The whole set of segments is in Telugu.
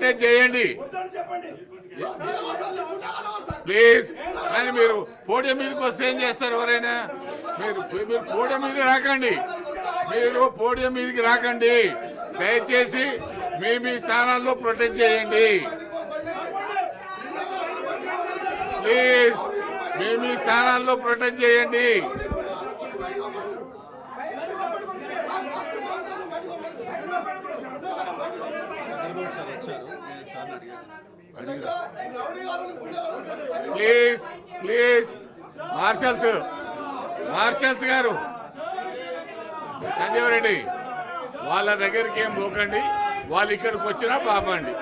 ప్రొటెక్ట్ చేయండి. ప్లీజ్. కానీ మీరు పోడియం మీదకి వస్తే ఏం చేస్తారు ఎవరైనా? మీరు మీరు పోటీ మీదకి రాకండి. మీరు పోడియం మీదకి రాకండి. దయచేసి మీ మీ స్థానాల్లో ప్రొటెక్ట్ చేయండి. ప్లీజ్. మీ మీ స్థానాల్లో ప్రొటెక్ట్ చేయండి. Please please. మార్షల్స్ మార్షల్స్ గారు. సంజీవ్ రెడ్డి వాళ్ళ దగ్గరికి ఏం పోకండి. వాళ్ళు ఇక్కడికి వచ్చినా పాపండి.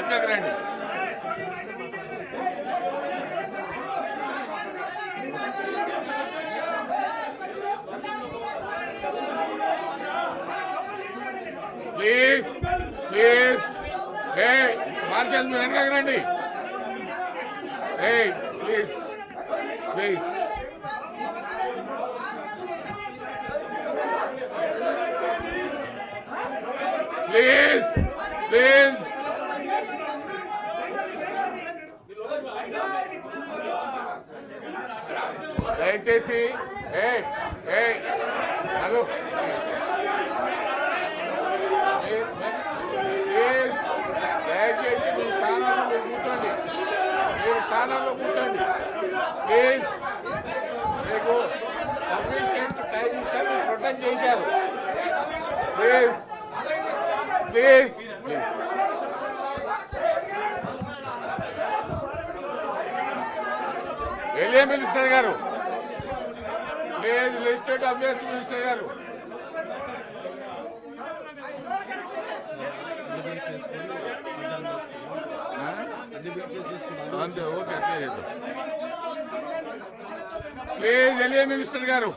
ఎంతకు రండి. Please please. ఏ మార్షల్ మీరు వెనకకి రండి. ఏ ప్లీజ్ ప్లీజ్. Please please. దయచేసి ఏ ఏ అదో ప్లీజ్ దయచేసి మీ స్థానాల్లో మీరు కూర్చోండి మీరు స్థానాల్లో కూర్చోండి ప్లీజ్ మీకు సఫిషియంట్ టైం ఇచ్చారు ప్రొటెక్ట్ చేశారు. ప్లీజ్ ప్లీజ్ ప్లీజ్ వెళ్ళే మినిస్టర్ గారు. ప్లీజ్ లిస్టెడ్ అఫేర్స్ మినిస్టర్ గారు. అంతే ఓకే అట్లే చేద్దాం ప్లీజ్ వెళ్ళే మినిస్టర్ గారు.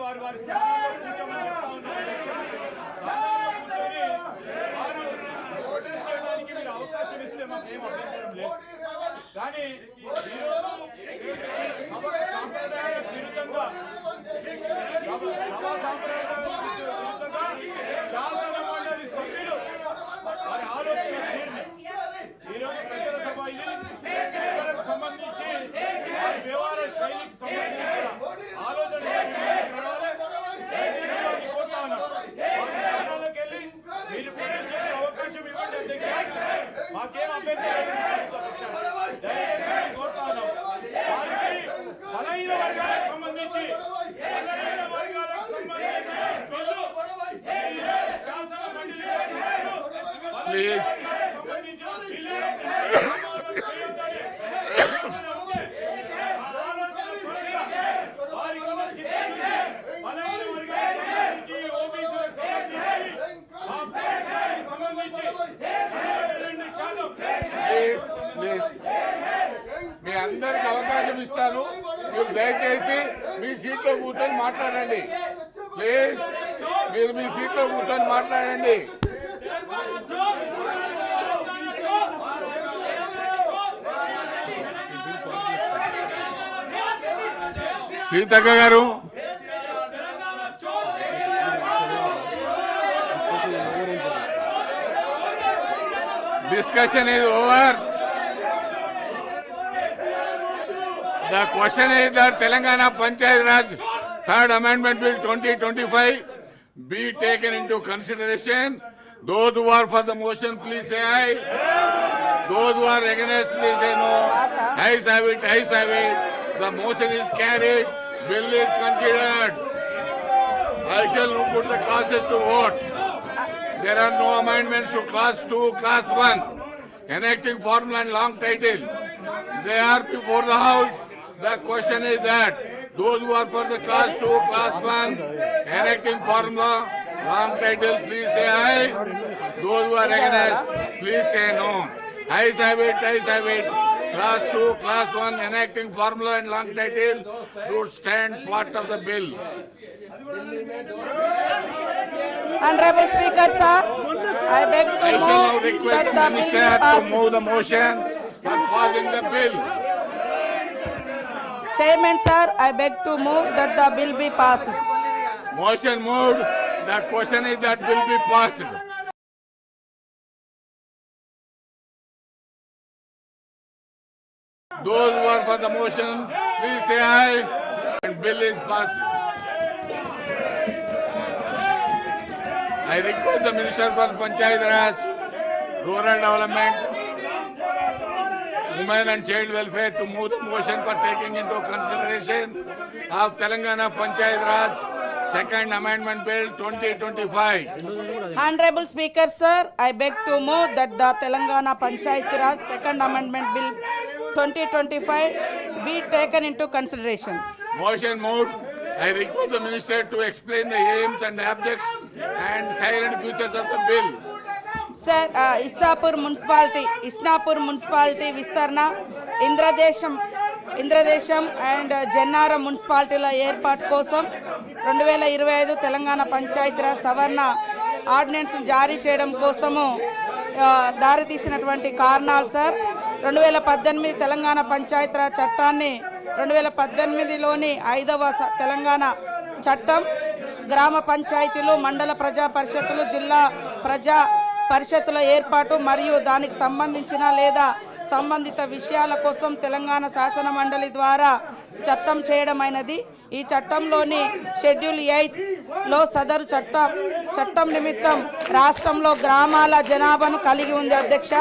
వారు వారి చేయడానికి మీరు అవకాశం ఇస్తే మాకేం అభ్యంతరం లేదు. కానీ ఈరోజు సాంప్రదాయ సభ సభా సాంప్రదాయ విరుద్ధంగా శాసన మండలి సభ్యులు వారి ఆలోచన తీరుని ఈరోజు ప్రజల సభ ఇది ప్రజలకు సంబంధించి వారి వ్యవహార శైలికి సంబంధించిన ఆలోచన నడవాలి. దయచేసి వారిని కోరుతా ఉన్నాం. వారి స్థానాలకు వెళ్ళి మీరు ప్రకటించే అవకాశం ఇవ్వండి అధ్యక్ష. మాకేం అభ్యంతరం లేదు. దయచేసి కోరుతా ఉన్నాం. వారికి బలహీన వర్గాలకు సంబంధించి బలహీన వర్గాలకు సంబంధించి బిల్లు ఈ శాసన మండలి ప్లీజ్ ప్లీజ్ ప్లీజ్ మీ అందరికి అవకాశం ఇస్తాను మీరు దయచేసి మీ సీట్లో కూర్చొని మాట్లాడండి. ప్లీజ్ మీరు మీ సీట్లో కూర్చొని మాట్లాడండి. సీతక్క గారు. డిస్కషన్ ఇది over. The question is that Telangana Panchayat Raj Third Amendment Bill 2025 be taken into consideration. Those who are for the motion, please say aye. Those who are against, please say no. Ayes have it, ayes have it. The motion is carried. Bill is considered. I shall put the classes to vote. There are no amendments to class two, class one. Enacting formula and long title. They are before the house. The question is that those who are for the class two, class one, enacting formula, long title, please say aye. Those who are against, please say no. Ayes have it, ayes have it. Class 2, Class 1 enacting formula and long title to stand part of the bill. Honorable Speaker, sir, I beg I to shall now move request that the the minister to move the motion for passing the bill. Chairman, sir, I beg to move that the bill be passed. Motion moved. The question is that bill be passed. Those who are for the motion, please say aye. And bill is passed. I request the Minister for Panchayat Raj, Rural Development, Women and Child Welfare to move the motion for taking into consideration of Telangana Panchayat Raj Second Amendment Bill 2025. Honorable Speaker, sir, I beg to move that the Telangana Panchayat Raj Second Amendment Bill 2025 be taken into consideration. Motion moved. I request the Minister to explain the aims and objects and silent futures of the bill. Sir Issapur municipality Isnapur municipality విస్తరణ ఇంద్రదేశం ఇంద్రదేశం అండ్ జన్నారం మున్సిపాలిటీల ఏర్పాటు కోసం రెండు వేల ఇరవై ఐదు తెలంగాణ పంచాయతీరాజ్ సవరణ ఆర్డినెన్స్ జారీ చేయడం కోసము దారితీసినటువంటి కారణాలు సార్. రెండు వేల పద్దెనిమిది తెలంగాణ పంచాయతీరాజ్ చట్టాన్ని రెండు వేల పద్దెనిమిదిలోని ఐదవ తెలంగాణ చట్టం గ్రామ పంచాయతీలు మండల ప్రజా పరిషత్తులు జిల్లా ప్రజా పరిషత్తుల ఏర్పాటు మరియు దానికి సంబంధించిన లేదా సంబంధిత విషయాల కోసం తెలంగాణ శాసన మండలి ద్వారా చట్టం చేయడమైనది. ఈ చట్టంలోని షెడ్యూల్ ఎయిత్లో సదరు చట్టం చట్టం నిమిత్తం రాష్ట్రంలో గ్రామాల జనాభాను కలిగి ఉంది అధ్యక్ష.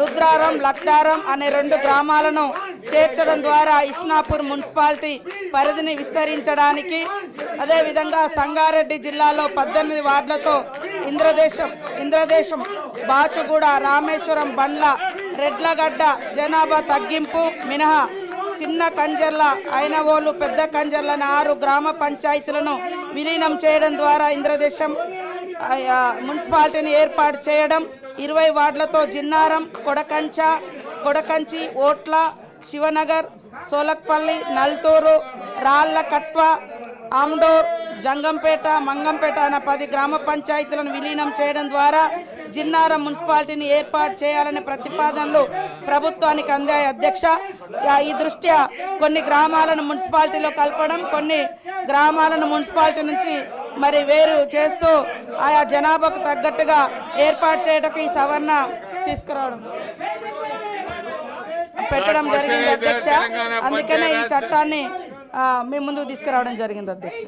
రుద్రారం లక్టారం అనే రెండు గ్రామాలను చేర్చడం ద్వారా ఇస్నాపూర్ మున్సిపాలిటీ పరిధిని విస్తరించడానికి అదేవిధంగా సంగారెడ్డి జిల్లాలో పద్దెనిమిది వార్డులతో ఇంద్రదేశం ఇంద్రదేశం బాచుగూడ రామేశ్వరం బండ్ల రెడ్లగడ్డ జనాభా తగ్గింపు మినహా చిన్న కంజర్ల అయినవోలు పెద్ద కంజర్ల ఆరు గ్రామ పంచాయతీలను విలీనం చేయడం ద్వారా ఇంద్రదేశం మున్సిపాలిటీని ఏర్పాటు చేయడం ఇరవై వార్డులతో జిన్నారం కొడకంచ కొడకంచి ఓట్ల శివనగర్ సోలక్పల్లి నల్తూరు రాళ్ళ కట్వ ఆమ్డోర్ జంగంపేట మంగంపేట అనే పది గ్రామ పంచాయతీలను విలీనం చేయడం ద్వారా జిన్నారం మున్సిపాలిటీని ఏర్పాటు చేయాలనే ప్రతిపాదనలు ప్రభుత్వానికి అందాయి. అధ్యక్ష ఈ దృష్ట్యా కొన్ని గ్రామాలను మున్సిపాలిటీలో కలపడం కొన్ని గ్రామాలను మున్సిపాలిటీ నుంచి మరి వేరు చేస్తూ ఆయా జనాభాకు తగ్గట్టుగా ఏర్పాటు చేయడానికి ఈ సవరణ తీసుకురావడం. పెట్టడం జరిగింది అధ్యక్ష. అందుకనే ఈ చట్టాన్ని ఆ, ముందుకు తీసుకురావడం జరిగింది అధ్యక్ష.